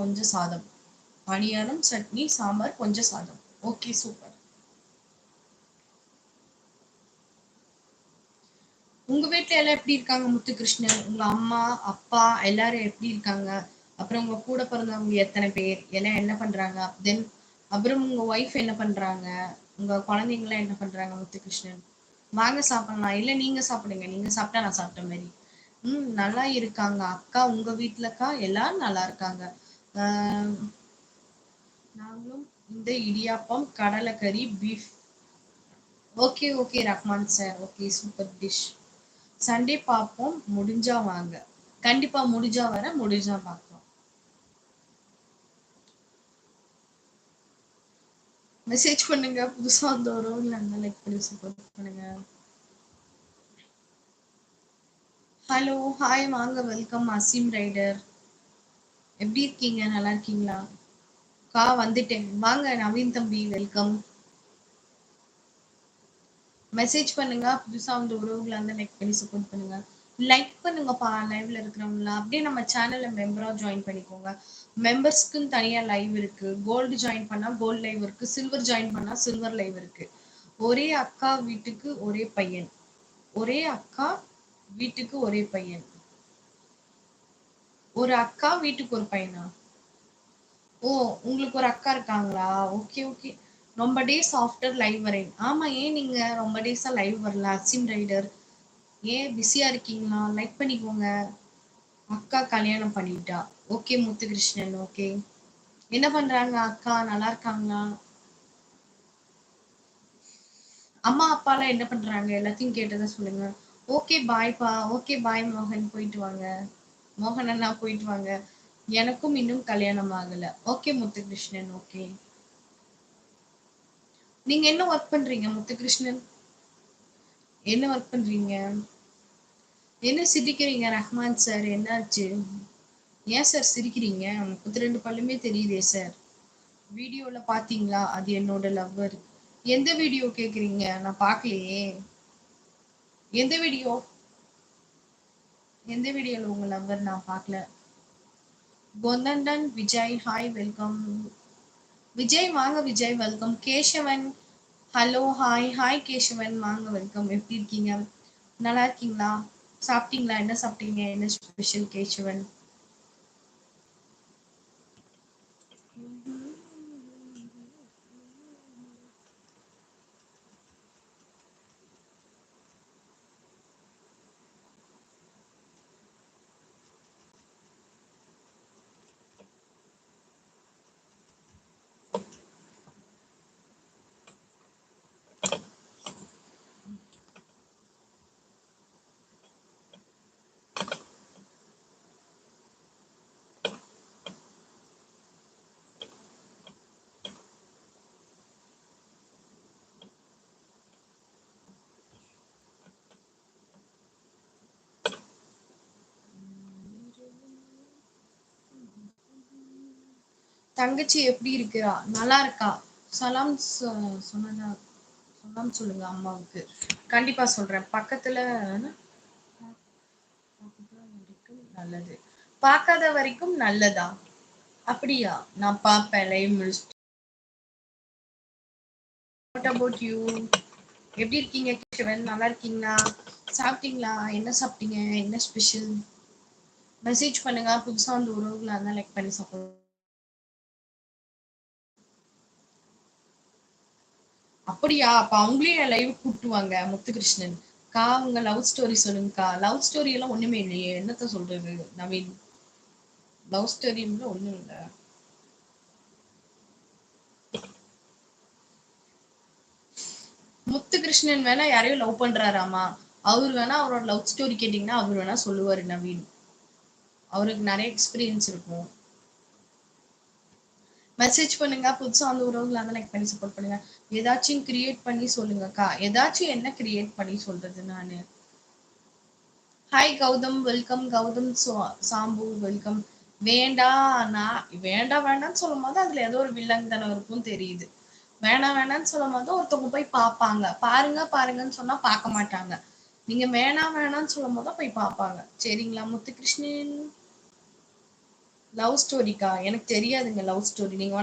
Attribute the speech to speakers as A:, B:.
A: கொஞ்சம் சாதம். பணியாரம் சட்னி சாம்பார் கொஞ்சம் சாதம். ஓகே சூப்பர் உங்க வீட்டுல எல்லாம் எப்படி இருக்காங்க முத்துகிருஷ்ணன்? உங்க அம்மா அப்பா எல்லாரும் எப்படி இருக்காங்க? அப்புறம் உங்க கூட பிறந்தவங்க எத்தனை பேர்? எல்லாம் என்ன பண்றாங்க? தென் அப்புறம் உங்க ஒய்ஃப் என்ன பண்றாங்க? உங்க குழந்தைங்க எல்லாம் என்ன பண்றாங்க முத்துகிருஷ்ணன்? வாங்க சாப்பிடலாம். இல்ல நீங்க சாப்பிடுங்க. நீங்க சாப்பிட்டா நான் சாப்பிட்ட மாதிரி. ம் நல்லா இருக்காங்க. அக்கா உங்க வீட்டுலக்கா எல்லாரும் நல்லா இருக்காங்க. நாங்களும் இந்த idiyappam கடலைக்கறி beef okay okay Rahman sir okay super dish Sunday பார்ப்போம் முடிஞ்சா வாங்க. கண்டிப்பா முடிஞ்சா வர முடிஞ்சா பார்க்கலாம். மெசேஜ் பண்ணுங்க. புதுசா வந்தவரும் இல்லைன்னா லைக் பண்ணி சப்போர்ட் பண்ணுங்க. ஹலோ ஹாய் வாங்க. வெல்கம் அசீம் ரைடர் எப்படி இருக்கீங்க? நல்லா இருக்கீங்களா? கா வந்துட்டேன். வாங்க நவீன் தம்பி வெல்கம் மெசேஜ் பண்ணுங்க. புதுசா வந்து உறவுகளை வந்து லைக் பண்ணி சப்போர்ட் பண்ணுங்க. லைக் பண்ணுங்கப்பா. லைவ்ல இருக்கிறவங்களா. அப்படியே நம்ம சேனல்ல மெம்பரா ஜாயின் பண்ணிக்கோங்க. மெம்பர்ஸ்க்குன்னு தனியா லைவ் இருக்கு. கோல்டு ஜாயின் பண்ணா கோல்டு லைவ் இருக்கு. சில்வர் ஜாயின் பண்ணா சில்வர் லைவ் இருக்கு. ஒரே அக்கா வீட்டுக்கு ஒரே பையன். ஒரே அக்கா வீட்டுக்கு ஒரே பையன். ஒரு அக்கா வீட்டுக்கு ஒரு பையனா? ஓ உங்களுக்கு ஒரு அக்கா இருக்காங்களா? ஓகே ஓகே ரொம்ப டேஸ் ஆஃப்டர் லைவ் வரேன். ஆமா ஏன் நீங்க ரொம்ப டேஸா லைவ் வரல? அசிம் ரைடர் ஏன் பிஸியா இருக்கீங்களா? லைக் பண்ணிக்கோங்க. அக்கா கல்யாணம் பண்ணிட்டா. ஓகே முத்துகிருஷ்ணன் ஓகே என்ன பண்றாங்க அக்கா? நல்லா இருக்காங்களா? அம்மா அப்பாலாம் என்ன பண்றாங்க? எல்லாத்தையும் கேட்டதை சொல்லுங்க. ஓகே பாய்ப்பா ஓகே பாய் மோகன். போயிட்டு வாங்க. மோகன் அண்ணா போயிட்டு வாங்க. எனக்கும் இன்னும் கல்யாணம் ஆகல. ஓகே முத்துகிருஷ்ணன். ஓகே. நீங்க என்ன ஒர்க் பண்றீங்க முத்துகிருஷ்ணன்? என்ன ஒர்க் பண்றீங்க? என்ன சிரிக்கிறீங்க ரஹ்மான் சார் என்னாச்சு? ஏன் சார் சிரிக்கிறீங்க? முப்பத்தி ரெண்டு பல்லுமே தெரியுதே சார் வீடியோல பாத்தீங்களா? அது என்னோட லவ்வர் எந்த வீடியோ கேக்குறீங்க? நான் பாக்கலையே. எந்த வீடியோ எந்த வீடியோல உங்க நம்பர் நான் பார்க்கல? கொந்தண்டன் விஜய் ஹாய் வெல்கம் விஜய் வாங்க Vijay welcome Kesavan hello hi hi Kesavan வாங்க வெல்கம் எப்படி இருக்கீங்க? நல்லா இருக்கீங்களா? சாப்பிட்டீங்களா? என்ன சாப்பிட்டீங்க? என்ன ஸ்பெஷல் கேசவன்? தங்கச்சி எப்படி இருக்கிறா நல்லா இருக்கா? சலாம் சொ- சொன்னதா சலாம் சொல்லுங்க அம்மாவுக்கு. கண்டிப்பா சொல்றேன். பக்கத்துல நல்லது. பார்க்காத வரைக்கும் நல்லதா? அப்படியா? நான் பார்ப்பேன். லைவ் முடிச்சுட்டு வாட் அபவுட் யூ எப்படி இருக்கீங்க கிஷவன் நல்லா இருக்கீங்களா? சாப்பிட்டீங்களா? என்ன சாப்பிட்டீங்க? என்ன ஸ்பெஷல் மெசேஜ் பண்ணுங்க. புதுசா வந்து உறவுகளா இருந்தா லைக் பண்ணி சாப்பிடுவோம் அப்படியா? அப்ப அவங்களையும் லைவ் கூப்பிட்டுவாங்க முத்துகிருஷ்ணன். கா உங்க லவ் ஸ்டோரி சொல்லுங்கக்கா லவ் ஸ்டோரி எல்லாம் ஒண்ணுமே இல்லையே. என்னத்த சொல்றது? நவீன் லவ் ஸ்டோரி ஒண்ணும் இல்ல. முத்துகிருஷ்ணன் வேணா யாரையும் லவ் பண்றாராமா? அவர் வேணா அவரோட லவ் ஸ்டோரி கேட்டீங்கன்னா அவர் வேணா சொல்லுவாரு நவீன். அவருக்கு நிறைய எக்ஸ்பீரியன்ஸ் இருக்கும். மெசேஜ் பண்ணுங்க புதுசா அந்த உறவுகளை வந்து லைக் பண்ணி சப்போர்ட் பண்ணுங்க. ஏதாச்சும் கிரியேட் பண்ணி சொல்லுங்கக்கா ஏதாச்சும் என்ன கிரியேட் பண்ணி சொல்றது நானு? Hi Gautham welcome Gautham Sambu welcome வேண்டாம் நான் வேண்டாம் வேண்டாம்னு சொல்லும் போது அதுல ஏதோ ஒரு வில்லங்கத்தனம் இருக்கும் தெரியுது. வேணாம் வேணாம்னு சொல்லும் போது ஒருத்தவங்க போய் பார்ப்பாங்க. பாருங்க பாருங்கன்னு சொன்னா பார்க்க மாட்டாங்க. நீங்க வேணாம் வேணாம்னு சொல்லும் போது போய் பார்ப்பாங்க. சரிங்களா முத்துகிருஷ்ணன்? லவ் ஸ்டோரிக்கா? எனக்கு தெரியாதுங்க லவ் ஸ்டோரி. நீங்க வேணா